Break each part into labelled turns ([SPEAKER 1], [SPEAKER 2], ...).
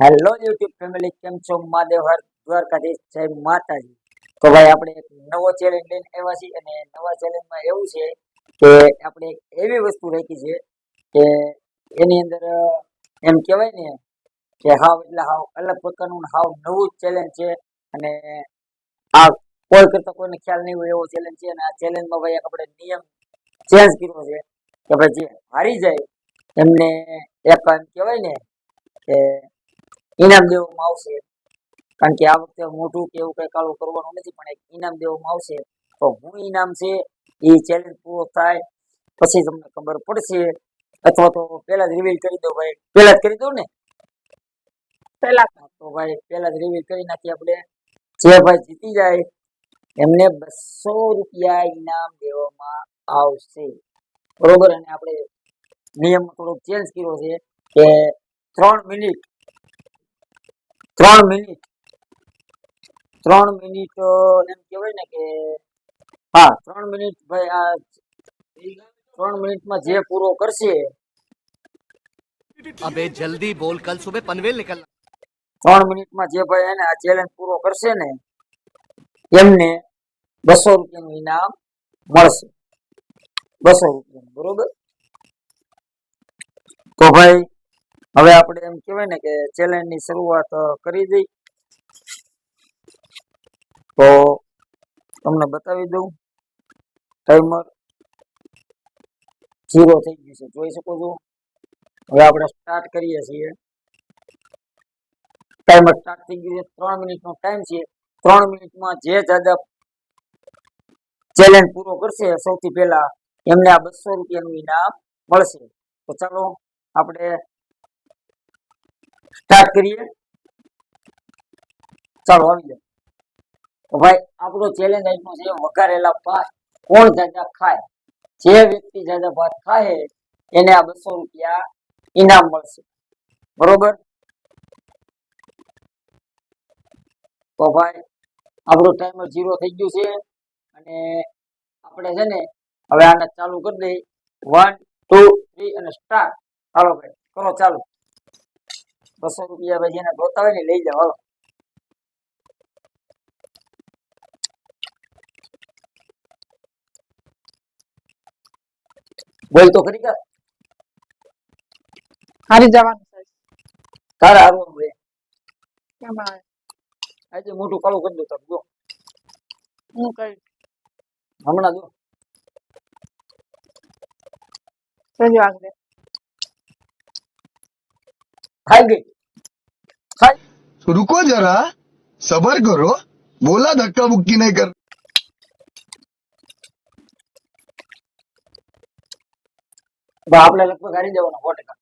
[SPEAKER 1] Hello YouTube family કેમ છો? મહાદેવ હર દ્વારકાધીશ જય માતાજી. તો ભાઈ, આપણે એક નવો ચેલેન્જ લઈને આવ્યા છીએ અને નવા ચેલેન્જમાં એવું છે કે આપણે એક એવી વસ્તુ રાખી છે કે એની અંદર, એમ કહેવાય ને કે હાવ એટલે હાવ અલગ પ્રકારનું હાવ નવું ચેલેન્જ છે અને આ કોઈ કરતા કોઈને ખ્યાલ નહીં હોય એવો ચેલેન્જ છે અને આ ચેલેન્જમાં ભાઈ આપણે નિયમ ચેન્જ કર્યો છે કે ભાઈ, જે હારી જાય એમને એક એમ કહેવાય ને કે ઇનામ દેવામાં આવશે. કારણ કે આ વખતે મોટું કે એવું કઈ કાળું કરવાનું નથી પણ એક ઇનામ દેવામાં આવશે. તો હું ઇનામ છે એ ચેલેન્જ પૂરો થાય. પછી તમને ખબર પડશે. અથવા તો પહેલા જ રિવીલ કરી દો ભાઈ. પહેલા જ કરી દો ને?
[SPEAKER 2] પેલા
[SPEAKER 1] તો ભાઈ પહેલા જ રિવીલ કરી નાખીએ આપણે. જે ભાઈ જીતી જાય એમને બસો રૂપિયા ઇનામ દેવામાં આવશે. બરોબર? અને આપણે નિયમ થોડોક ચેન્જ કર્યો છે કે ત્રણ મિનિટ ત્રણ મિનિટ. ત્રણ મિનિટ એમ કહેવાય ને કે હા ત્રણ મિનિટ ભાઈ આ ત્રણ મિનિટમાં જે પૂરો કરશે.
[SPEAKER 3] અબે જલ્દી બોલ કલ સુબહ પનવેલ નીકળ
[SPEAKER 1] ત્રણ મિનિટમાં જે ભાઈ એને આ ચેલેન્જ પૂરો કરશે ને એમને બસો રૂપિયાનું ઇનામ મળશે. બસો રૂપિયાનું બરોબર? તો ભાઈ હવે આપણે એમ કહેવાય ને કે ચેલેન્જની શરૂઆત કરી દઈ. તો તમને બતાવી દઉં. ટાઈમર ઝીરો થઈ ગયું છે. જોઈ શકો છો? હવે આપણે સ્ટાર્ટ કરીએ છીએ. ટાઈમર સ્ટાર્ટ થઈ ગયું છે. ત્રણ મિનિટનો ટાઈમ છે. ત્રણ મિનિટમાં જે જાદા ચેલેન્જ પૂરો કરશે, સૌથી પહેલા એમને આ બસો રૂપિયાનું ઇનામ મળશે. તો ચાલો આપણે સ્ટાર્ટ કરીએ. ચાલો, આવી જાઓ તો ભાઈ, આપણો ચેલેન્જ આપ્યો છે, વઘારેલા ભાત કોણ જાજા ખાય? જે વ્યક્તિ જાજા ભાત ખાય, એને આ બસો રૂપિયા ઇનામ મળશે. બરોબર? તો ભાઈ, આપણો ટાઈમર ઝીરો થઈ ગયું છે, અને આપણે છે ને, હવે આને ચાલુ કરી દઈ વન ટુ થ્રી અને સ્ટાર્ટ ચાલો ભાઈ કરો ચાલુ. બસો રૂપિયા ભાઈ જેને જોતા હોય ને લઈ જાવ હાલો. બોલ તો ખરી કા?
[SPEAKER 2] હારી જવાનું તારે
[SPEAKER 1] તારા હારું ભાઈ
[SPEAKER 2] કેમ
[SPEAKER 1] આજે મોટું કાળું કરી દો તમે જો.
[SPEAKER 2] હું કઈ
[SPEAKER 1] હમણાં જો.
[SPEAKER 2] સજ વાગશે
[SPEAKER 1] ખાઈ
[SPEAKER 4] રૂકો જરા સબર કરો બોલા ધક્કા મુક્કી નહીં
[SPEAKER 1] કર. બાપને લગભગ ગાડી દેવાનો સો ટકા.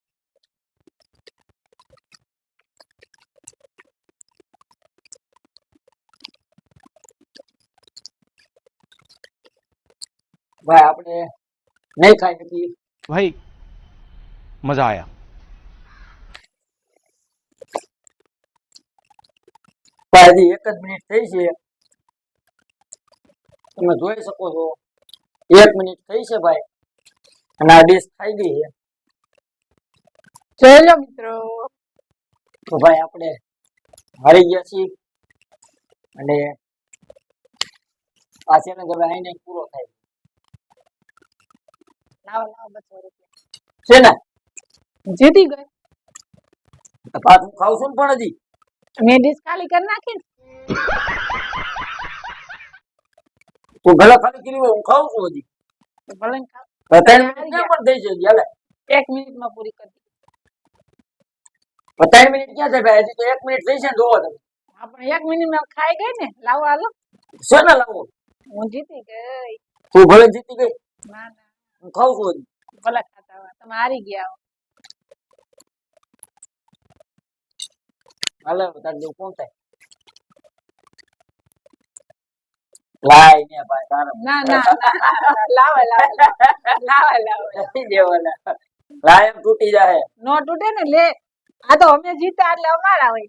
[SPEAKER 1] ભાઈ આપણે નહીં ખાઈ હતી.
[SPEAKER 5] ભાઈ મજા આયા.
[SPEAKER 1] ભાઈ હજી એક જ મિનિટ થઈ છે. તમે જોઈ શકો છો. એક મિનિટ થઈ છે ભાઈ. અને આ ડીશ ખાઈ ગઈ છે.
[SPEAKER 2] ચલો મિત્રો.
[SPEAKER 1] તો ભાઈ આપણે હારી ગયા છીએ. અને આ ચેલેન્જ હવે આઈને પૂરો થાય.
[SPEAKER 2] લાવો લાવો બસો રૂપિયા.
[SPEAKER 1] છે ને?
[SPEAKER 2] જીતી ગઈ.
[SPEAKER 1] તો પાછું ખાવ છું ને પણ હજી.
[SPEAKER 2] મેં ડીશ ખાલી કરી નાખી
[SPEAKER 1] તું ભલે ખાલી કરી હું ખાઉં છું હજી.
[SPEAKER 2] ભલે
[SPEAKER 1] પતાઈ મિનિટ પણ થઈ છે હાલે.
[SPEAKER 2] એક મિનિટમાં પૂરી કરી.
[SPEAKER 1] હવે મિનિટ ક્યાં છે ભાઈ? હજી તો એક મિનિટ થઈ છે ને જોવો તમે.
[SPEAKER 2] આપણે એક મિનિટમાં ખાઈ ગઈ ને? લાવો હાલો.
[SPEAKER 1] શેને લાવો?
[SPEAKER 2] હું જીતી ગઈ.
[SPEAKER 1] તું ભલે જીતી ગઈ.
[SPEAKER 2] ના ના.
[SPEAKER 1] હું ખાઉં છું હજી.
[SPEAKER 2] ભલે ખાતા તમે હારી ગયા
[SPEAKER 1] હાલે તારે જેવું કોણ થાય? લાય ને ભાઈ તારે
[SPEAKER 2] ના ના લાવે લાવે લાવે લાવે
[SPEAKER 1] દેવાના. લાય તૂટી જાય
[SPEAKER 2] નો તૂટે ને લે. આ તો અમે જીતા એટલે અમારા હોય.